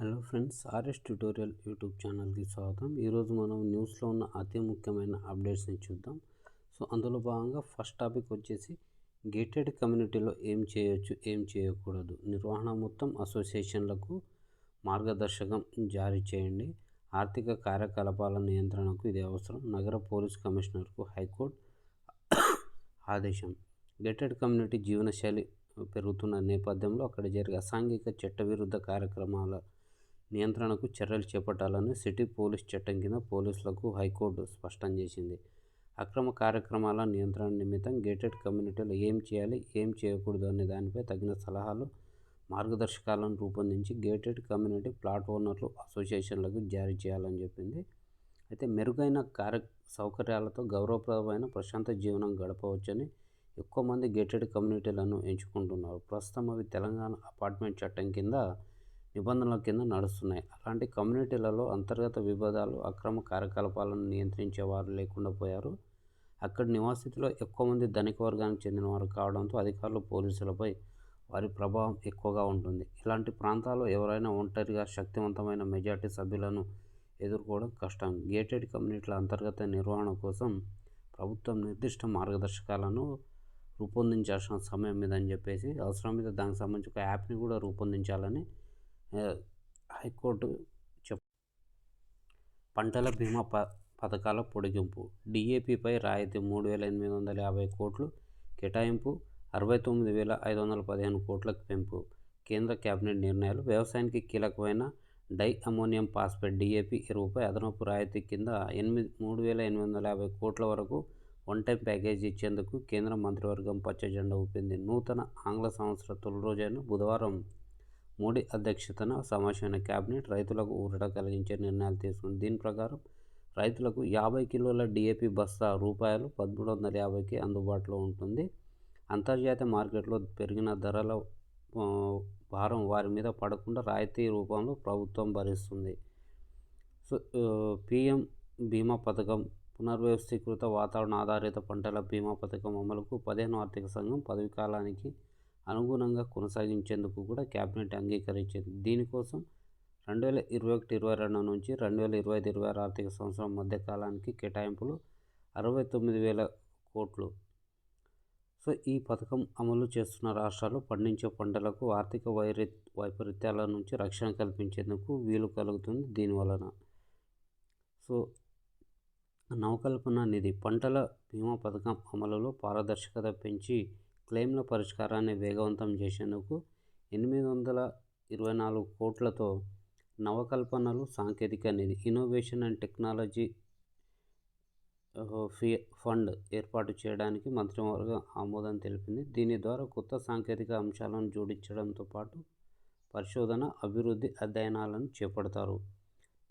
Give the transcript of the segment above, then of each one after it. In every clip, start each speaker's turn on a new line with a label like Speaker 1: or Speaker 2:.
Speaker 1: Hello friends RS tutorial YouTube ఛానల్కి స్వాగతం. ఈరోజు మనం న్యూస్లో ఉన్న అతి ముఖ్యమైన అప్డేట్స్ని చూద్దాం. సో అందులో భాగంగా ఫస్ట్ టాపిక్ వచ్చేసి గేటెడ్ కమ్యూనిటీలో ఏం చేయొచ్చు ఏం చేయకూడదు? నిర్వహణ మొత్తం అసోసియేషన్లకు మార్గదర్శకం జారీ చేయండి. ఆర్థిక కార్యకలాపాల నియంత్రణకు ఇది అవసరం. నగర పోలీస్ కమిషనర్కు హైకోర్టు ఆదేశం. గేటెడ్ కమ్యూనిటీ జీవనశైలి పెరుగుతున్న నేపథ్యంలో అక్కడ జరిగే అసాంఘిక చట్టవిరుద్ధ కార్యక్రమాల నియంత్రణకు చర్యలు చేపట్టాలని సిటీ పోలీస్ చట్టం కింద పోలీసులకు హైకోర్టు స్పష్టం చేసింది. అక్రమ కార్యక్రమాల నియంత్రణ నిమిత్తం గేటెడ్ కమ్యూనిటీలో ఏం చేయాలి ఏం చేయకూడదు అనే దానిపై తగిన సలహాలు మార్గదర్శకాలను రూపొందించి గేటెడ్ కమ్యూనిటీ ప్లాట్ ఓనర్లు అసోసియేషన్లకు జారీ చేయాలని చెప్పింది. అయితే మెరుగైన కార్య సౌకర్యాలతో గౌరవప్రదమైన ప్రశాంత జీవనం గడపవచ్చని ఎక్కువ మంది గేటెడ్ కమ్యూనిటీలను ఎంచుకుంటున్నారు. ప్రస్తుతం అవి తెలంగాణ అపార్ట్మెంట్ చట్టం కింద నిబంధనల కింద నడుస్తున్నాయి. అలాంటి కమ్యూనిటీలలో అంతర్గత విభేదాలు అక్రమ కార్యకలాపాలను నియంత్రించేవారు లేకుండా పోయారు. అక్కడ నివాసితులు ఎక్కువ మంది ధనిక వర్గానికి చెందినవారు కావడంతో అధికారులు పోలీసులపై వారి ప్రభావం ఎక్కువగా ఉంటుంది. ఇలాంటి ప్రాంతాల్లో ఎవరైనా ఒంటరిగా శక్తివంతమైన మెజార్టీ సభ్యులను ఎదుర్కోవడం కష్టం. గేటెడ్ కమ్యూనిటీల అంతర్గత నిర్వహణ కోసం ప్రభుత్వం నిర్దిష్ట మార్గదర్శకాలను రూపొందించాల్సిన సమయం మీద అని చెప్పేసి అవసరం మీద దానికి సంబంధించి ఒక యాప్ని కూడా రూపొందించాలని హైకోర్టు చెప్ పంటల బీమా ప పథకాల పొడిగింపు. డిఏపిపై రాయితీ మూడు వేల ఎనిమిది వందల యాభై కోట్లు కేటాయింపు అరవై తొమ్మిది వేల ఐదు వందల పదిహేను కోట్లకు పెంపు. కేంద్ర కేబినెట్ నిర్ణయాలు వ్యవసాయానికి కీలకమైన డై అమోనియం ఫాస్ఫేట్ డిఏపి ఎరువుపై అదనపు రాయితీ కింద ఎనిమిది మూడు వేల ఎనిమిది వందల యాభై కోట్ల వరకు వన్ టైం ప్యాకేజీ ఇచ్చేందుకు కేంద్ర మంత్రివర్గం పచ్చజెండా ఊపింది. నూతన ఆంగ్ల సంవత్సర తొలి రోజైన బుధవారం మోడీ అధ్యక్షతన సమావేశమైన కేబినెట్ రైతులకు ఊరట కలిగించే నిర్ణయాలు తీసుకుంది. దీని ప్రకారం రైతులకు యాభై కిలోల డిఏపి బస్తా రూపాయలు పదమూడు వందల యాభైకి అందుబాటులో ఉంటుంది. అంతర్జాతీయ మార్కెట్లో పెరిగిన ధరల భారం వారి మీద పడకుండా రాయితీ రూపంలో ప్రభుత్వం భరిస్తుంది. సో పిఎం బీమా పథకం పునర్వ్యవస్థీకృత వాతావరణ ఆధారిత పంటల బీమా పథకం అమలుకు పదిహేను ఆర్థిక సంఘం పదవి కాలానికి అనుగుణంగా కొనసాగించేందుకు కూడా క్యాబినెట్ అంగీకరించింది. దీనికోసం రెండు వేల ఇరవై ఒకటి ఇరవై రెండు నుంచి రెండు వేల ఇరవై ఐదు ఇరవై ఆరు ఆర్థిక సంవత్సరం మధ్య కాలానికి కేటాయింపులు అరవై తొమ్మిది వేల కోట్లు. సో ఈ పథకం అమలు చేస్తున్న రాష్ట్రాలు పండించే పంటలకు ఆర్థిక వైరి వైపరీత్యాల నుంచి రక్షణ కల్పించేందుకు వీలు కలుగుతుంది దీనివలన సో నవకల్పన నిధి పంటల బీమా పథకం అమలులో పారదర్శకత పెంచి క్లెయిమ్ల పరిష్కారాన్ని వేగవంతం చేసేందుకు ఎనిమిది వందల ఇరవై నాలుగు కోట్లతో నవకల్పనలు సాంకేతిక నిధి innovation and technology fee fund ఏర్పాటు చేయడానికి మంత్రివర్గం ఆమోదం తెలిపింది. దీని ద్వారా కొత్త సాంకేతిక అంశాలను జోడించడంతో పాటు పరిశోధన అభివృద్ధి అధ్యయనాలను చేపడతారు.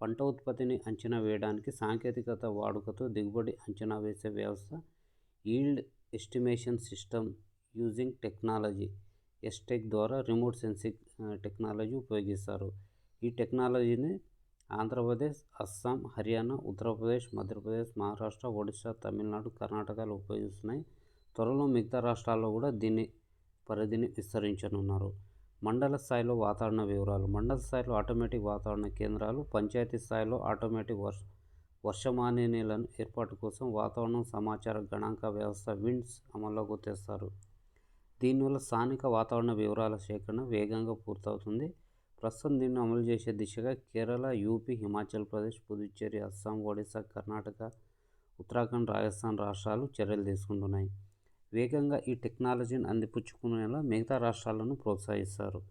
Speaker 1: పంట ఉత్పత్తిని అంచనా వేయడానికి సాంకేతికత వాడుకతో దిగుబడి అంచనా వేసే వ్యవస్థ yield estimation system using technology ఎస్టెక్ ద్వారా రిమోట్ సెన్సింగ్ టెక్నాలజీ ఉపయోగిస్తారు. ఈ టెక్నాలజీని ఆంధ్రప్రదేశ్ అస్సాం హర్యానా ఉత్తరప్రదేశ్ మధ్యప్రదేశ్ మహారాష్ట్ర ఒడిశా తమిళనాడు కర్ణాటకలు ఉపయోగిస్తున్నాయి. త్వరలో మిగతా రాష్ట్రాల్లో కూడా దీని పరిధిని విస్తరించనున్నారు. మండల స్థాయిలో వాతావరణ వివరాలు. మండల స్థాయిలో ఆటోమేటిక్ వాతావరణ కేంద్రాలు. పంచాయతీ స్థాయిలో ఆటోమేటిక్ వర్ష వర్షమానినీలను ఏర్పాటు కోసం వాతావరణం సమాచార గణాంక వ్యవస్థ విండ్స్ అమల్లోకి తెస్తారు. దీనివల్ల స్థానిక వాతావరణ వివరాల సేకరణ వేగంగా పూర్తవుతుంది. ప్రస్తుతం దీన్ని అమలు చేసే దిశగా కేరళ యూపీ హిమాచల్ ప్రదేశ్ పుదుచ్చేరి అస్సాం ఒడిశా కర్ణాటక ఉత్తరాఖండ్ రాజస్థాన్ రాష్ట్రాలు చర్యలు తీసుకుంటున్నాయి. వేగంగా ఈ టెక్నాలజీని అందిపుచ్చుకునేలా మిగతా రాష్ట్రాలను ప్రోత్సహిస్తారు.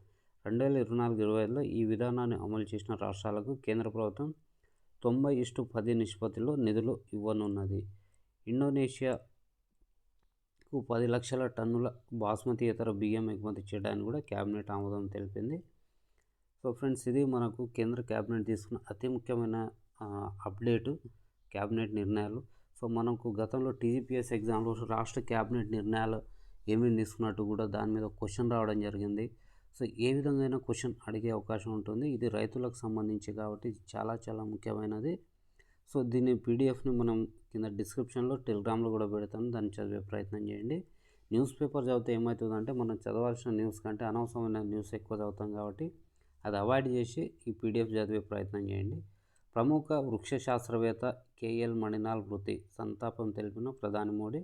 Speaker 1: రెండు వేల ఇరవై నాలుగు ఇరవై ఐదులో ఈ విధానాన్ని అమలు చేసిన రాష్ట్రాలకు కేంద్ర ప్రభుత్వం తొంభై ఇష్టు పది నిష్పత్తిలో నిధులు ఇవ్వనున్నది. ఇండోనేషియా కు పది లక్షల టన్నుల బాస్మతి ఇతర బియ్యం ఎగుమతి చేయడానికి కూడా క్యాబినెట్ ఆమోదం తెలిపింది. సో ఫ్రెండ్స్ ఇది మనకు కేంద్ర క్యాబినెట్ తీసుకున్న అతి ముఖ్యమైన అప్డేటు క్యాబినెట్ నిర్ణయాలు. సో మనకు గతంలో టీజీపీఎస్ ఎగ్జామ్లో రాష్ట్ర క్యాబినెట్ నిర్ణయాలు ఏమేమి తీసుకున్నట్టు కూడా దాని మీద క్వశ్చన్ రావడం జరిగింది. సో ఏ విధంగా క్వశ్చన్ అడిగే అవకాశం ఉంటుంది. ఇది రైతులకు సంబంధించి కాబట్టి చాలా చాలా ముఖ్యమైనది. సో దీని పీడిఎఫ్ని మనం కింద డిస్క్రిప్షన్లో టెలిగ్రామ్లో కూడా పెడతాను. దాన్ని చదివే ప్రయత్నం చేయండి. న్యూస్ పేపర్ చదివితే ఏమవుతుందంటే మనం చదవాల్సిన న్యూస్ కంటే అనవసరమైన న్యూస్ ఎక్కువ చదువుతాం కాబట్టి అది అవాయిడ్ చేసి ఈ పీడిఎఫ్ చదివే ప్రయత్నం చేయండి. ప్రముఖ వృక్ష శాస్త్రవేత్త కేఎల్ మణినాల్ మృతి సంతాపం తెలిపిన ప్రధాని మోడీ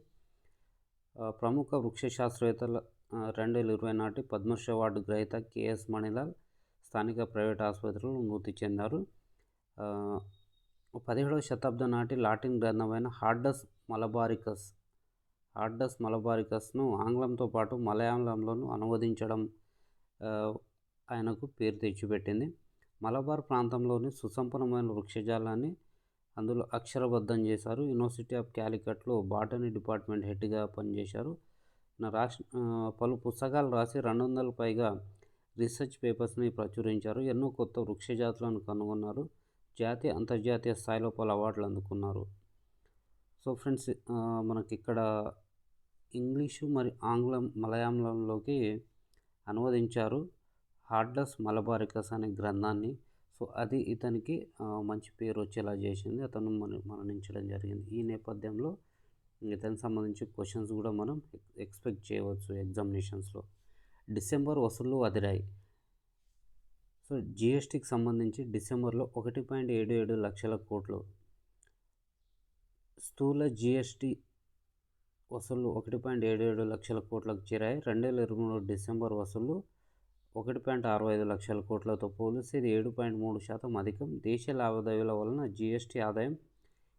Speaker 1: ప్రముఖ వృక్ష శాస్త్రవేత్తల రెండు వేల ఇరవై నాటి పద్మశ్రీ అవార్డు గ్రహీత కేఎస్ మణిలాల్ స్థానిక ప్రైవేట్ ఆసుపత్రిలో మృతి చెందారు. పదిహేడవ శతాబ్దం నాటి లాటిన్ గ్రంథమైన హార్డస్ మలబారికస్ హార్డస్ మలబారికస్ను ఆంగ్లంతో పాటు మలయాళంలోనూ అనువదించడం ఆయనకు పేరు తెచ్చిపెట్టింది. మలబార్ ప్రాంతంలోని సుసంపన్నమైన వృక్షజాలాన్ని అందులో అక్షరబద్ధం చేశారు. యూనివర్సిటీ ఆఫ్ క్యాలికట్లో బాటనీ డిపార్ట్మెంట్ హెడ్గా పనిచేశారు. నా రాష్ట్ర పలు పుస్తకాలు రాసి రెండు వందల పైగా రీసెర్చ్ పేపర్స్ని ప్రచురించారు. ఎన్నో కొత్త వృక్ష జాతులను కనుగొన్నారు. జాతీయ అంతర్జాతీయ స్థాయిలో పలు అవార్డులు అందుకున్నారు. సో ఫ్రెండ్స్ మనకి ఇక్కడ ఇంగ్లీషు మరి ఆంగ్లం మలయాళంలోకి అనువదించారు హార్డస్ మలబారికస్ అనే గ్రంథాన్ని. సో అది ఇతనికి మంచి పేరు వచ్చేలా చేసింది. అతను మన మరణించడం జరిగింది. ఈ నేపథ్యంలో ఇతనికి సంబంధించి క్వశ్చన్స్ కూడా మనం ఎక్స్పెక్ట్ చేయవచ్చు ఎగ్జామినేషన్స్లో. డిసెంబర్ వసూళ్ళు అదిరాయి. సో జిఎస్టీకి సంబంధించి డిసెంబర్లో ఒకటి పాయింట్ ఏడు ఏడు లక్షల కోట్లు. స్థూల జిఎస్టీ వసూళ్ళు ఒకటి పాయింట్ ఏడు ఏడు లక్షల కోట్లకు చేరాయి. రెండు వేల ఇరవై మూడు డిసెంబర్ వసూళ్ళు ఒకటి పాయింట్ అరవై ఐదు లక్షల కోట్లతో పోలిస్తే ఇది ఏడు పాయింట్ మూడు శాతం అధికం. దేశ లావాదేవీల వలన జిఎస్టీ ఆదాయం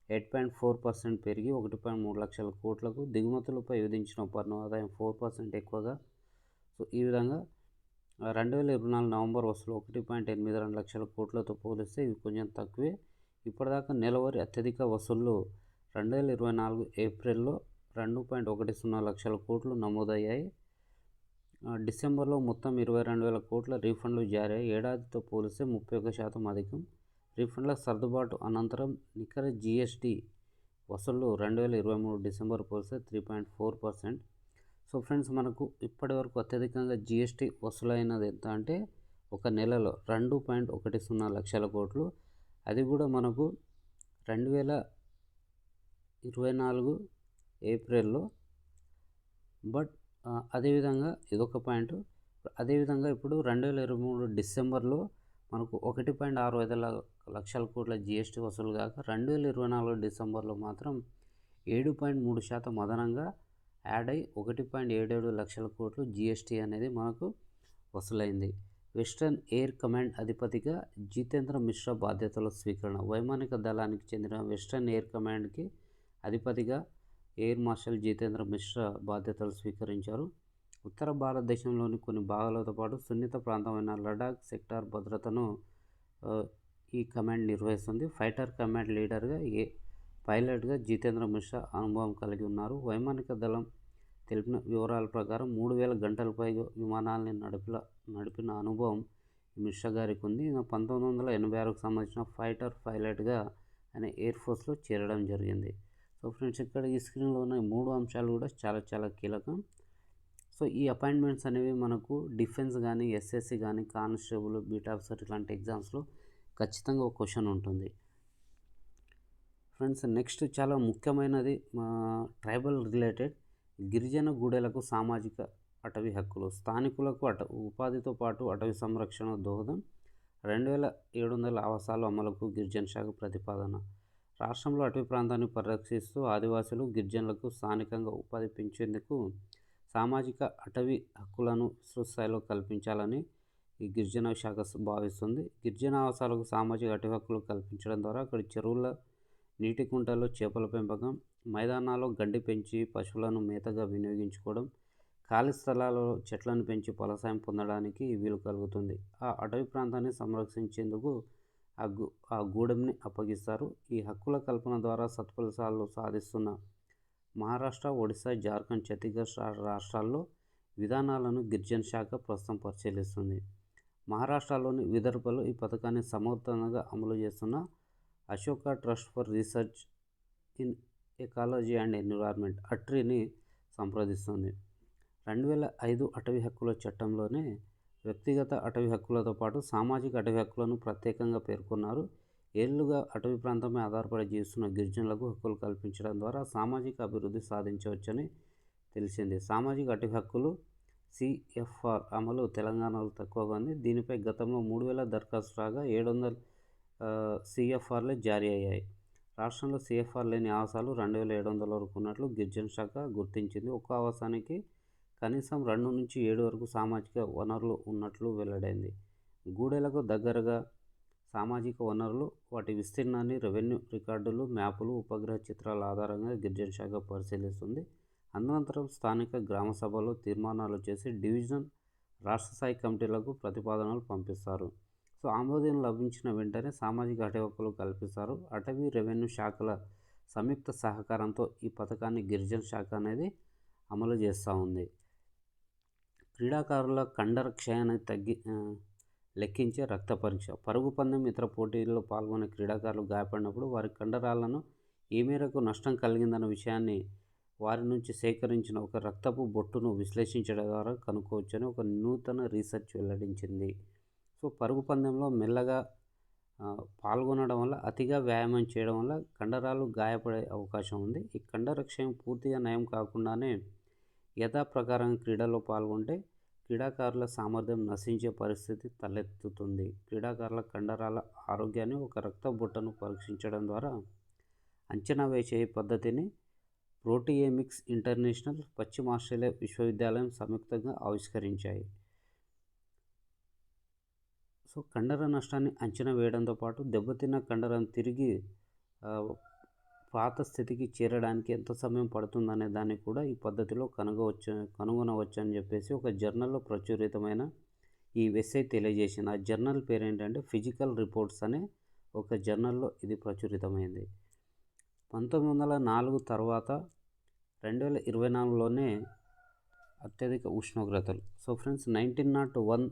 Speaker 1: ఎయిట్ పాయింట్ ఫోర్ పర్సెంట్ పెరిగి ఒకటి పాయింట్ మూడు లక్షల కోట్లకు దిగుమతులపై విధించిన పన్ను ఆదాయం ఫోర్ పర్సెంట్ ఎక్కువగా. సో ఈ విధంగా రెండు వేల ఇరవై నాలుగు నవంబర్ వసూలు ఒకటి పాయింట్ ఎనిమిది రెండు లక్షల కోట్లతో పోలిస్తే ఇవి కొంచెం తక్కువే. ఇప్పటిదాకా నెలవారీ అత్యధిక వసూళ్ళు రెండు వేల ఇరవై నాలుగు ఏప్రిల్లో రెండు పాయింట్ ఒకటి సున్నా లక్షల కోట్లు నమోదయ్యాయి. డిసెంబర్లో మొత్తం ఇరవై రెండు వేల కోట్ల రీఫండ్లు జారీ అయ్యాయి. ఏడాదితో పోలిస్తే ముప్పై ఒక శాతం అధికం. రీఫండ్ల సర్దుబాటు అనంతరం నికర జిఎస్టి వసూళ్ళు రెండు వేల ఇరవై మూడు డిసెంబర్ పోలిస్తే three point four percent. So friends మనకు ఇప్పటి వరకు అత్యధికంగా జిఎస్టీ వసూలైనది ఎంత అంటే ఒక నెలలో రెండు పాయింట్ ఒకటి సున్నా లక్షల కోట్లు. అది కూడా మనకు రెండు వేల ఇరవై నాలుగు ఏప్రిల్లో. బట్ అదేవిధంగా ఇదొక పాయింట్. అదేవిధంగా ఇప్పుడు రెండు వేల ఇరవై మూడు డిసెంబర్లో మనకు ఒకటి పాయింట్ ఆరు ఐదు లక్షల కోట్ల జిఎస్టీ వసూలు కాక రెండు వేల ఇరవై నాలుగు డిసెంబర్లో మాత్రం ఏడు పాయింట్ మూడు శాతం అదనంగా యాడ్ అయి ఒకటి పాయింట్ ఏడేడు లక్షల కోట్లు జిఎస్టీ అనేది మనకు వసూలైంది. వెస్టర్న్ ఎయిర్ కమాండ్ అధిపతిగా జితేంద్ర మిశ్రా బాధ్యతల స్వీకరణ. వైమానిక దళానికి చెందిన వెస్టర్న్ ఎయిర్ కమాండ్కి అధిపతిగా ఎయిర్ మార్షల్ జితేంద్ర మిశ్రా బాధ్యతలు స్వీకరించారు. ఉత్తర భారతదేశంలోని కొన్ని భాగాలతో పాటు సున్నిత ప్రాంతమైన లడాక్ సెక్టార్ భద్రతను ఈ కమాండ్ నిర్వహిస్తుంది. ఫైటర్ కమాండ్ లీడర్గా ఏ పైలట్గా జితేంద్ర మిశ్రా అనుభవం కలిగి ఉన్నారు. వైమానిక దళం తెలిపిన వివరాల ప్రకారం మూడు వేల గంటల పైగా విమానాలని నడిపిన నడిపిన అనుభవం మిశ్రా గారికి ఉంది. ఈయన పంతొమ్మిది వందల ఎనభై ఆరుకు సంబంధించిన ఫైటర్ పైలట్గా ఆయన ఎయిర్ ఫోర్స్లో చేరడం జరిగింది. సో ఫ్రెండ్స్ ఇక్కడ ఈ స్క్రీన్లో ఉన్న మూడు అంశాలు కూడా చాలా చాలా కీలకం. సో ఈ అపాయింట్మెంట్స్ అనేవి మనకు డిఫెన్స్ కానీ ఎస్ఎస్సి కానీ కానిస్టేబుల్ బీట్ ఆఫీసర్ ఇలాంటి ఎగ్జామ్స్లో ఖచ్చితంగా ఒక క్వశ్చన్ ఉంటుంది. ఫ్రెండ్స్ నెక్స్ట్ చాలా ముఖ్యమైనది మా ట్రైబల్ రిలేటెడ్ గిరిజన గూడెలకు సామాజిక అటవీ హక్కులు స్థానికులకు అట ఉపాధితో పాటు అటవీ సంరక్షణ దోహదం. రెండు వేల ఏడు వందల ఆవాసాలు అమలుకు గిరిజన శాఖ ప్రతిపాదన. రాష్ట్రంలో అటవీ ప్రాంతాన్ని పరిరక్షిస్తూ ఆదివాసులు గిరిజనులకు స్థానికంగా ఉపాధి పెంచేందుకు సామాజిక అటవీ హక్కులను విస్తృత స్థాయిలో కల్పించాలని ఈ గిరిజన శాఖ భావిస్తుంది. గిరిజన ఆవాసాలకు సామాజిక అటవీ హక్కులు కల్పించడం ద్వారా అక్కడి చెరువుల నీటి కుంటల్లో చేపల పెంపకం మైదానాల్లో గడ్డి పెంచి పశువులను మేతగా వినియోగించుకోవడం ఖాళీ స్థలాలలో చెట్లను పెంచి ఫలసాయం పొందడానికి వీలు కలుగుతుంది. ఆ అటవీ ప్రాంతాన్ని సంరక్షించేందుకు ఆ గు ఆ గూడెంని అప్పగిస్తారు. ఈ హక్కుల కల్పన ద్వారా సత్ఫలితాలు సాధిస్తున్న మహారాష్ట్ర ఒడిశా జార్ఖండ్ ఛత్తీస్గఢ్ రా- రాష్ట్రాల్లో విధానాలను గిరిజన శాఖ ప్రస్తుతం పరిశీలిస్తుంది. మహారాష్ట్రలోని విదర్భలో ఈ పథకాన్ని సమర్థంగా అమలు చేస్తున్న Ashoka trust for research in ecology and environment అట్రీని సంప్రదిస్తుంది. రెండు వేల ఐదు అటవీ హక్కుల చట్టంలోనే వ్యక్తిగత అటవీ హక్కులతో పాటు సామాజిక అటవీ హక్కులను ప్రత్యేకంగా పేర్కొన్నారు. ఏళ్ళుగా అటవీ ప్రాంతమే ఆధారపడి జీవిస్తున్న గిరిజనులకు హక్కులు కల్పించడం ద్వారా సామాజిక అభివృద్ధి సాధించవచ్చని తెలిసింది. సామాజిక అటవీ హక్కులు సిఎఫ్ఆర్ అమలు తెలంగాణలో తక్కువగా ఉంది. దీనిపై గతంలో మూడు వేల దరఖాస్తు రాగా ఏడు వందల సిఎఫ్ఆర్లే జారీ అయ్యాయి. రాష్ట్రంలో సిఎఫ్ఆర్ లేని ఆవాసాలు రెండు వేల ఏడు వందల వరకు ఉన్నట్లు గిరిజన శాఖ గుర్తించింది. ఒక్క ఆవాసానికి కనీసం రెండు నుంచి ఏడు వరకు సామాజిక వనరులు ఉన్నట్లు వెల్లడైంది. గూడెలకు దగ్గరగా సామాజిక వనరులు వాటి విస్తీర్ణాన్ని రెవెన్యూ రికార్డులు మ్యాపులు ఉపగ్రహ చిత్రాల ఆధారంగా గిరిజన శాఖ పరిశీలిస్తుంది. అనంతరం స్థానిక గ్రామ సభలో తీర్మానాలు చేసి డివిజన్ రాష్ట్ర స్థాయి కమిటీలకు ప్రతిపాదనలు పంపిస్తారు. సో ఆమోదం లభించిన వెంటనే సామాజిక అటవీ కల్పిస్తారు. అటవీ రెవెన్యూ శాఖల సంయుక్త సహకారంతో ఈ పథకాన్ని గిరిజన శాఖ అనేది అమలు చేస్తూ ఉంది. క్రీడాకారుల కండర క్షయాన్ని తగ్గి లెక్కించే రక్త పరీక్ష. పరుగు పందెం ఇతర పోటీల్లో పాల్గొనే క్రీడాకారులు గాయపడినప్పుడు వారి కండరాలను ఏ మేరకు నష్టం కలిగిందన్న విషయాన్ని వారి నుంచి సేకరించిన ఒక రక్తపు బొట్టును విశ్లేషించడం ద్వారా కనుక్కోవచ్చని ఒక నూతన రీసెర్చ్ వెల్లడించింది. సో పరుగు పందెంలో మెల్లగా పాల్గొనడం వల్ల అతిగా వ్యాయామం చేయడం వల్ల కండరాలు గాయపడే అవకాశం ఉంది. ఈ కండర క్షయం పూర్తిగా నయం కాకుండానే యథాప్రకారం క్రీడలో పాల్గొంటే క్రీడాకారుల సామర్థ్యం నశించే పరిస్థితి తలెత్తుతుంది. క్రీడాకారుల కండరాల ఆరోగ్యాన్ని ఒక రక్త బుట్టను పరీక్షించడం ద్వారా అంచనా వేసే పద్ధతిని ప్రోటీఎమిక్స్ ఇంటర్నేషనల్ పశ్చిమ ఆస్ట్రేలియా విశ్వవిద్యాలయం సంయుక్తంగా ఆవిష్కరించాయి. సో కండర నష్టాన్ని అంచనా వేయడంతో పాటు దెబ్బతిన్న కండరం తిరిగి పాత స్థితికి చేరడానికి ఎంత సమయం పడుతుందనే దాన్ని కూడా ఈ పద్ధతిలో కనుగవచ్చు కనుగొనవచ్చు అని చెప్పేసి ఒక జర్నల్లో ప్రచురితమైన ఈ వెస్సై తెలియజేసింది. ఆ జర్నల్ పేరు ఏంటంటే ఫిజికల్ రిపోర్ట్స్ అనే ఒక జర్నల్లో ఇది ప్రచురితమైంది. పంతొమ్మిది వందల నాలుగు తర్వాత రెండు వేల ఇరవై నాలుగులోనే అత్యధిక ఉష్ణోగ్రతలు. So friends nineteen nought one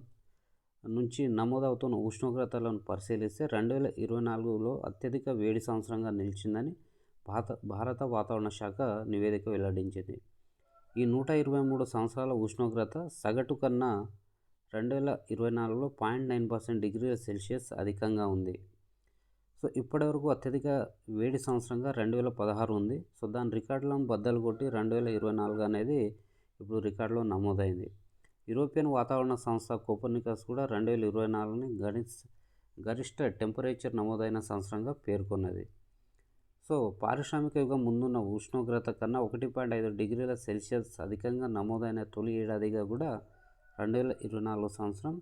Speaker 1: నుంచి నమోదవుతున్న ఉష్ణోగ్రతలను పరిశీలిస్తే రెండు వేల ఇరవై నాలుగులో అత్యధిక వేడి సంవత్సరంగా నిలిచిందని భారత భారత వాతావరణ శాఖ నివేదిక వెల్లడించింది. ఈ నూట ఇరవై మూడు సంవత్సరాల ఉష్ణోగ్రత సగటు కన్నా రెండు వేల ఇరవై నాలుగులో పాయింట్ నైన్ పర్సెంట్ డిగ్రీల సెల్సియస్ అధికంగా ఉంది. సో ఇప్పటివరకు అత్యధిక వేడి సంవత్సరంగా రెండు వేల పదహారు ఉంది. సో దాని రికార్డులను బద్దలు కొట్టి రెండు వేల ఇరవై నాలుగు అనేది ఇప్పుడు రికార్డులో నమోదైంది. యూరోపియన్ వాతావరణ సంస్థ కోపర్నికస్ కూడా రెండు వేల ఇరవై నాలుగుని గరిష్ట గరిష్ట టెంపరేచర్ నమోదైన సంవత్సరంగా పేర్కొన్నది. సో పారిశ్రామిక యుగం ముందున్న ఉష్ణోగ్రత కన్నా ఒకటి పాయింట్ ఐదు డిగ్రీల సెల్సియస్ అధికంగా నమోదైన తొలి ఏడాదిగా కూడా రెండు వేల ఇరవై నాలుగు సంవత్సరం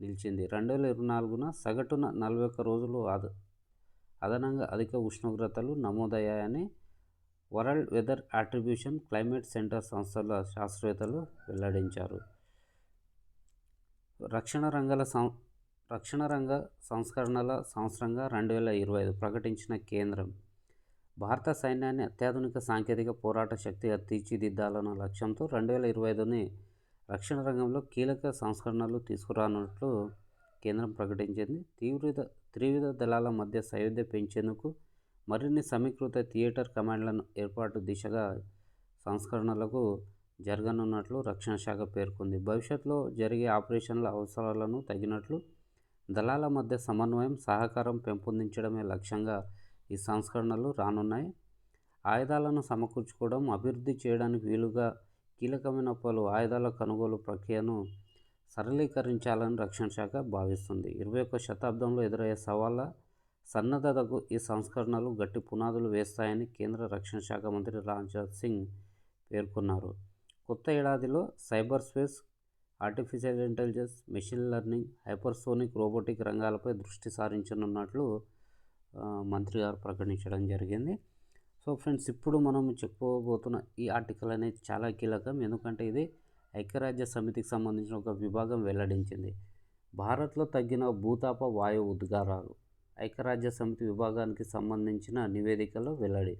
Speaker 1: నిలిచింది. రెండు వేల ఇరవై నాలుగున సగటున నలభై ఒక్క రోజులు అద అదనంగా అధిక ఉష్ణోగ్రతలు నమోదయ్యాయని world weather attribution climate centre సంస్థల శాస్త్రవేత్తలు వెల్లడించారు. రక్షణ రంగాల సం రక్షణ రంగ సంస్కరణల సంవత్సరంగా రెండు వేల ఇరవై ఐదు ప్రకటించిన కేంద్రం. భారత సైన్యాన్ని అత్యాధునిక సాంకేతిక పోరాట శక్తిగా తీర్చిదిద్దాలన్న లక్ష్యంతో రెండు వేల ఇరవై ఐదుని రక్షణ రంగంలో కీలక సంస్కరణలు తీసుకురానున్నట్లు కేంద్రం ప్రకటించింది. తీవ్ర త్రివిధ దళాల మధ్య సయోధ్య పెంచేందుకు మరిన్ని సమీకృత థియేటర్ కమాండ్లను ఏర్పాటు దిశగా సంస్కరణలకు జరగనున్నట్లు రక్షణ శాఖ పేర్కొంది. భవిష్యత్తులో జరిగే ఆపరేషన్ల అవసరాలను తగినట్లు దళాల మధ్య సమన్వయం సహకారం పెంపొందించడమే లక్ష్యంగా ఈ సంస్కరణలు రానున్నాయి. ఆయుధాలను సమకూర్చుకోవడం అభివృద్ధి చేయడానికి వీలుగా కీలకమైన పలు ఆయుధాల కొనుగోలు ప్రక్రియను సరళీకరించాలని రక్షణ శాఖ భావిస్తుంది. ఇరవై ఒక్క శతాబ్దంలో ఎదురయ్యే సవాళ్ళ సన్నద్ధతకు ఈ సంస్కరణలు గట్టి పునాదులు వేస్తాయని కేంద్ర రక్షణ శాఖ మంత్రి రాజ్నాథ్ సింగ్ పేర్కొన్నారు. కొత్త ఏడాదిలో cyber space artificial intelligence machine learning hypersonic robotic రంగాలపై దృష్టి సారించనున్నట్లు మంత్రి గారు ప్రకటించడం జరిగింది. సో ఫ్రెండ్స్ ఇప్పుడు మనం చెప్పుకోబోతున్న ఈ ఆర్టికల్ అనేది చాలా కీలకం. ఎందుకంటే ఇది ఐక్యరాజ్య సమితికి సంబంధించిన ఒక విభాగం వెల్లడించింది. భారత్లో తగ్గిన భూతాప వాయు ఉద్గారాలు ఐక్యరాజ్య సమితి విభాగానికి సంబంధించిన నివేదికలో వెల్లడి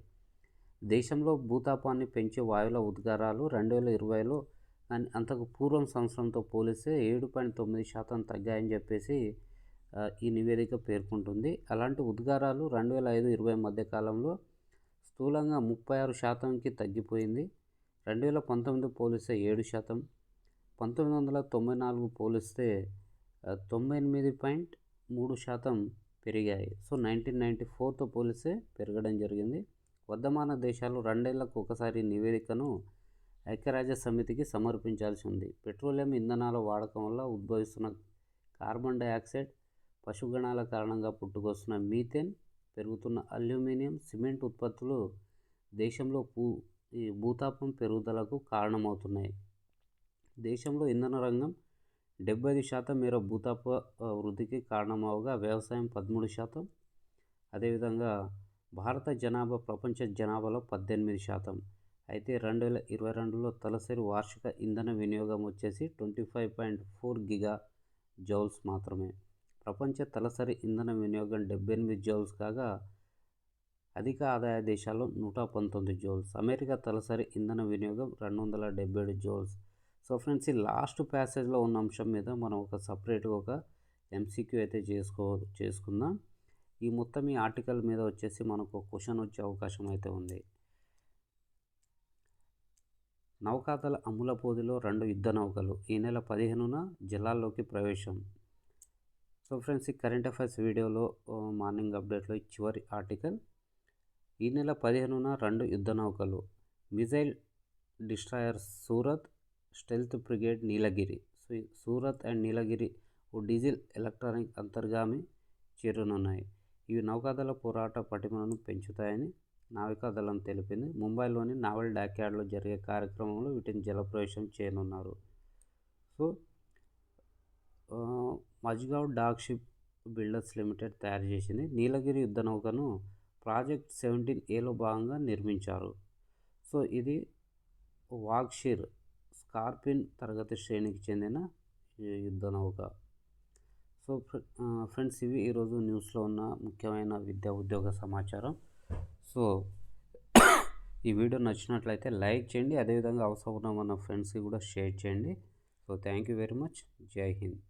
Speaker 1: దేశంలో భూతాపాన్ని పెంచే వాయువుల ఉద్గారాలు రెండు వేల ఇరవైలో అంతకు పూర్వం సంవత్సరంతో పోలిస్తే ఏడు పాయింట్ తొమ్మిది శాతం తగ్గాయని చెప్పేసి ఈ నివేదిక పేర్కొంటుంది. అలాంటి ఉద్గారాలు రెండు వేల ఐదు ఇరవై మధ్యకాలంలో స్థూలంగా ముప్పై ఆరు శాతంకి తగ్గిపోయింది. రెండు వేల పంతొమ్మిది పోలిస్తే ఏడు శాతం. పంతొమ్మిది వందల తొంభై నాలుగు పోలిస్తే తొంభై ఎనిమిది పాయింట్ మూడు శాతం పెరిగాయి. సో నైన్టీన్ నైంటీ ఫోర్తో పోలిస్తే పెరగడం జరిగింది. వర్ధమాన దేశాలు రెండేళ్ళకు ఒకసారి నివేదికను ఐక్యరాజ్య సమితికి సమర్పించాల్సి ఉంది. పెట్రోలియం ఇంధనాల వాడకం వల్ల ఉద్భవిస్తున్న కార్బన్ డయాక్సైడ్ పశుగణాల కారణంగా పుట్టుకొస్తున్న మీథేన్ పెరుగుతున్న అల్యూమినియం సిమెంట్ ఉత్పత్తులు దేశంలో భూ ఈ భూతాపం పెరుగుదలకు కారణమవుతున్నాయి. దేశంలో ఇంధన రంగం డెబ్బై ఐదు శాతం మేర భూతాప వృద్ధికి కారణమవగా వ్యవసాయం పదమూడు శాతం. అదేవిధంగా భారత జనాభా ప్రపంచ జనాభాలో పద్దెనిమిది శాతం. అయితే రెండు వేల ఇరవై రెండులో తలసరి వార్షిక ఇంధన వినియోగం వచ్చేసి twenty five point four giga joules మాత్రమే. ప్రపంచ తలసరి ఇంధన వినియోగం డెబ్బై ఎనిమిది జౌల్స్ కాగా అధిక ఆదాయ దేశాల్లో నూట పంతొమ్మిది జోల్స్. అమెరికా తలసరి ఇంధన వినియోగం రెండు వందల డెబ్బై ఏడు జోల్స్. సో ఫ్రెండ్స్ ఈ లాస్ట్ ప్యాసేజ్లో ఉన్న అంశం మీద మనం ఒక సపరేట్గా ఒక ఎంసీక్యూ అయితే చేసుకో చేసుకుందాం. ఈ మొత్తం ఈ ఆర్టికల్ మీద వచ్చేసి మనకు క్వశ్చన్ వచ్చే అవకాశం అయితే ఉంది. నౌకాదళ అమ్ములపోదిలో రెండు యుద్ధ నౌకలు ఈ నెల పదిహేనున జిల్లాల్లోకి ప్రవేశం. సో ఫ్రెండ్స్ ఈ కరెంట్ అఫైర్స్ వీడియోలో మార్నింగ్ అప్డేట్లో చివరి ఆర్టికల్. ఈ నెల పదిహేనున రెండు యుద్ధ నౌకలు. Missile destroyer Surat stealth frigate Nilgiri. So Surat and Nilgiri oh diesel electronic అంతర్గామి చేరనున్నాయి. ఇవి నౌకాదళ పోరాట పటిమను పెంచుతాయని నావికాదళం తెలిపింది. ముంబైలోని నావల్ డాక్యార్డ్లో జరిగే కార్యక్రమంలో వీటిని జలప్రవేశం చేయనున్నారు. So Mazagon dock ship builders limited తయారు చేసింది. నీలగిరి యుద్ధ నౌకను ప్రాజెక్ట్ సెవెంటీన్ ఏలో భాగంగా నిర్మించారు. సో ఇది వాక్షిర్ స్కార్పిన్ తరగతి శ్రేణికి చెందిన యుద్ధ నౌక. సో ఫ్రెండ్స్ ఇవి ఈరోజు న్యూస్లో ఉన్న ముఖ్యమైన విద్యా ఉద్యోగ సమాచారం. సో ఈ వీడియో నచ్చినట్లయితే లైక్ చేయండి. అదేవిధంగా అవసరం ఉన్న మన ఫ్రెండ్స్కి కూడా షేర్ చేయండి. So thank you very much. Jai Hind.